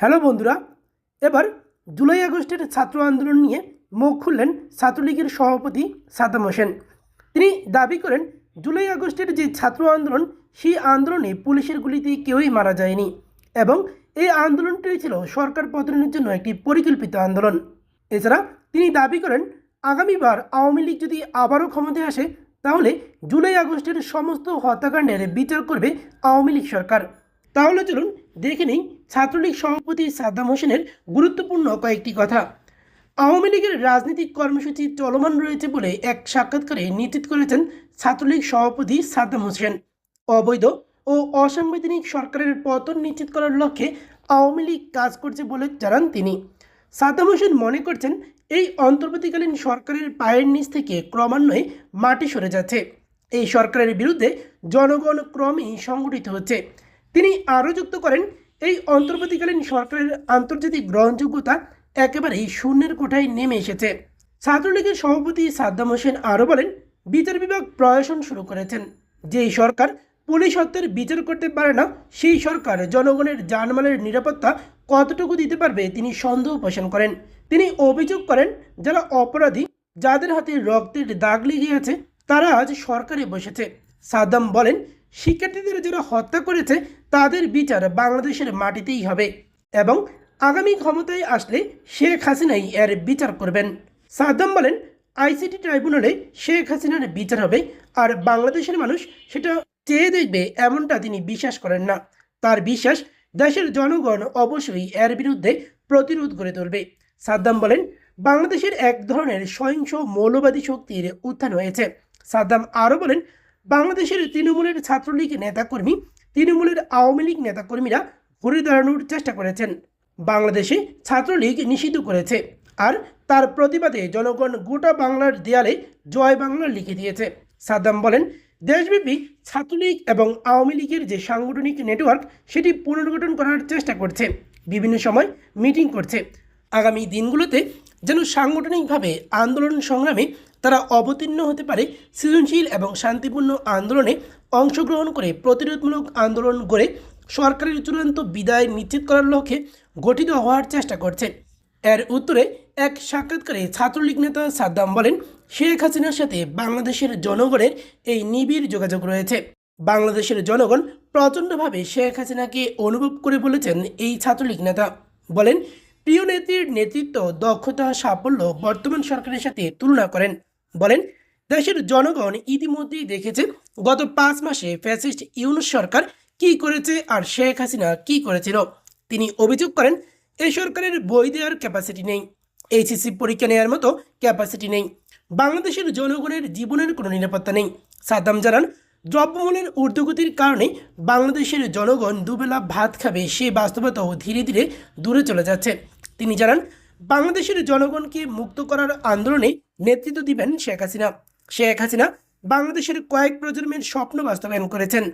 Hello বন্ধুরা, এবার জুলাই আগস্টের ছাত্র আন্দোলন নিয়ে মুখ খুললেন ছাত্রলীগের সভাপতি সাদ্দাম হোসেন। তিনি দাবি করেন, জুলাই আগস্টের যে ছাত্র আন্দোলন, সেই আন্দোলনে পুলিশের গুলিতে কেউই মারা যায়নি এবং এই আন্দোলনটি ছিল সরকার পতনের জন্য একটি পরিকল্পিত আন্দোলন। এছাড়া তিনি দাবি করেন, আগামীবার আওয়ামী লীগ যদি আবারও ক্ষমতায় আসে, তাহলে জুলাই আগস্টের সমস্ত হত্যাকাণ্ডের বিচার করবে আওয়ামী লীগ সরকার। তাহলে চলুন দেখে নিই ছাত্রলীগ সভাপতি সাদ্দাম হোসেনের গুরুত্বপূর্ণ কয়েকটি কথা। আওয়ামী লীগের রাজনৈতিক কর্মসূচি চলমান রয়েছে বলে এক সাক্ষাৎকারে নিশ্চিত করেছেন ছাত্রলীগ সভাপতি সাদ্দাম হোসেন। অবৈধ ও অসাংবিধানিক সরকারের পতন নিশ্চিত করার লক্ষ্যে আওয়ামী লীগ কাজ করছে বলে জানান তিনি। সাদ্দাম হোসেন মনে করছেন, এই অন্তর্বর্তীকালীন সরকারের পায়ের নিচ থেকে ক্রমান্বয়ে মাটি সরে যাচ্ছে। এই সরকারের বিরুদ্ধে জনগণ ক্রমেই সংগঠিত হচ্ছে। তিনি আরও যুক্ত করেন এই অন্তর্বর্তীকালীন সরকারের আন্তর্জাতিক গ্রহণযোগ্যতা একেবারেই শূন্যের কোঠায় নেমে এসেছে। ছাত্রলীগের সভাপতি সাদ্দাম হোসেন আরও বলেন, বিচার বিভাগ প্রয়াসন শুরু করেছেন। যেই সরকার পুলিশ হত্যার বিচার করতে পারে না, সেই সরকার জনগণের জানমালের নিরাপত্তা কতটুকু দিতে পারবে তিনি সন্দেহ পোষণ করেন। তিনি অভিযোগ করেন, যারা অপরাধী, যাদের হাতে রক্তের দাগ লেগে আছে, তারা আজ সরকারে বসেছে। সাদ্দাম বলেন, শিক্ষার্থীদের যারা হত্যা করেছে তাদের বিচার বাংলাদেশের মাটিতেই হবে এবং আগামী ক্ষমতায় আসলে শেখ হাসিনাই এর বিচার করবেন। সাদ্দাম বলেন, আইসিটি ট্রাইব্যুনালে শেখ হাসিনার বিচার হবে আর বাংলাদেশের মানুষ সেটা চেয়ে দেখবে এমনটা তিনি বিশ্বাস করেন না। তার বিশ্বাস দেশের জনগণ অবশ্যই এর বিরুদ্ধে প্রতিরোধ গড়ে তুলবে। সাদ্দাম বলেন, বাংলাদেশের এক ধরনের সহিংস মৌলবাদী শক্তির উত্থান হয়েছে। সাদ্দাম আরও বলেন, বাংলাদেশের তৃণমূলের ছাত্রলীগ নেতাকর্মী তৃণমূলের আওয়ামী লীগ নেতাকর্মীরা ঘুরে দাঁড়ানোর চেষ্টা করেছেন। বাংলাদেশে ছাত্রলীগ নিষিদ্ধ করেছে আর তার প্রতিবাদে জনগণ গোটা বাংলার দেয়ালে জয় বাংলা লিখে দিয়েছে। সাদ্দাম বলেন, দেশব্যাপী ছাত্রলীগ এবং আওয়ামী লীগের যে সাংগঠনিক নেটওয়ার্ক, সেটি পুনর্গঠন করার চেষ্টা করছে। বিভিন্ন সময় মিটিং করছে। আগামী দিনগুলোতে যেন সাংগঠনিকভাবে আন্দোলন সংগ্রামে তারা অবতীর্ণ হতে পারে সৃজনশীল এবং শান্তিপূর্ণ আন্দোলনে অংশগ্রহণ করে, প্রতিরোধমূলক আন্দোলন গড়ে, সরকারের চূড়ান্ত বিদায় নিশ্চিত করার লক্ষ্যে গঠিত হওয়ার চেষ্টা করছে। এর উত্তরে এক সাক্ষাৎকারে ছাত্রলীগ নেতা সাদ্দাম বলেন, শেখ হাসিনার সাথে বাংলাদেশের জনগণের এই নিবিড় যোগাযোগ রয়েছে। বাংলাদেশের জনগণ প্রচণ্ডভাবে শেখ হাসিনাকে অনুভব করে বলেছেন এই ছাত্রলীগ নেতা। বলেন, প্রিয় নেত্রীর নেতৃত্ব, দক্ষতা, সাফল্য বর্তমান সরকারের সাথে তুলনা করেন। বলেন, দেশের জনগণ ইতিমধ্যেই দেখেছে গত পাঁচ মাসে ফ্যাসিস্ট ইউনুস সরকার কি করেছে আর শেখ হাসিনা কি করেছিল। তিনি অভিযোগ করেন এই সরকারের বই দেওয়ার ক্যাপাসিটি নেই এইচএসসি পরীক্ষা নেওয়ার মতো ক্যাপাসিটি নেই, বাংলাদেশের জনগণের জীবনের কোনো নিরাপত্তা নেই। সাদ্দাম জানান, দ্রব্যমূল্যের ঊর্ধ্বগতির কারণে বাংলাদেশের জনগণ দুবেলা ভাত খাবে সে বাস্তবতাও ধীরে ধীরে দূরে চলে যাচ্ছে। তিনি জানান, বাংলাদেশের জনগণকে মুক্ত করার আন্দোলনে নেতৃত্ব দিবেন শেখ হাসিনা। শেখ হাসিনা বাংলাদেশের কয়েক প্রজন্মের স্বপ্ন বাস্তবায়ন করেছেন।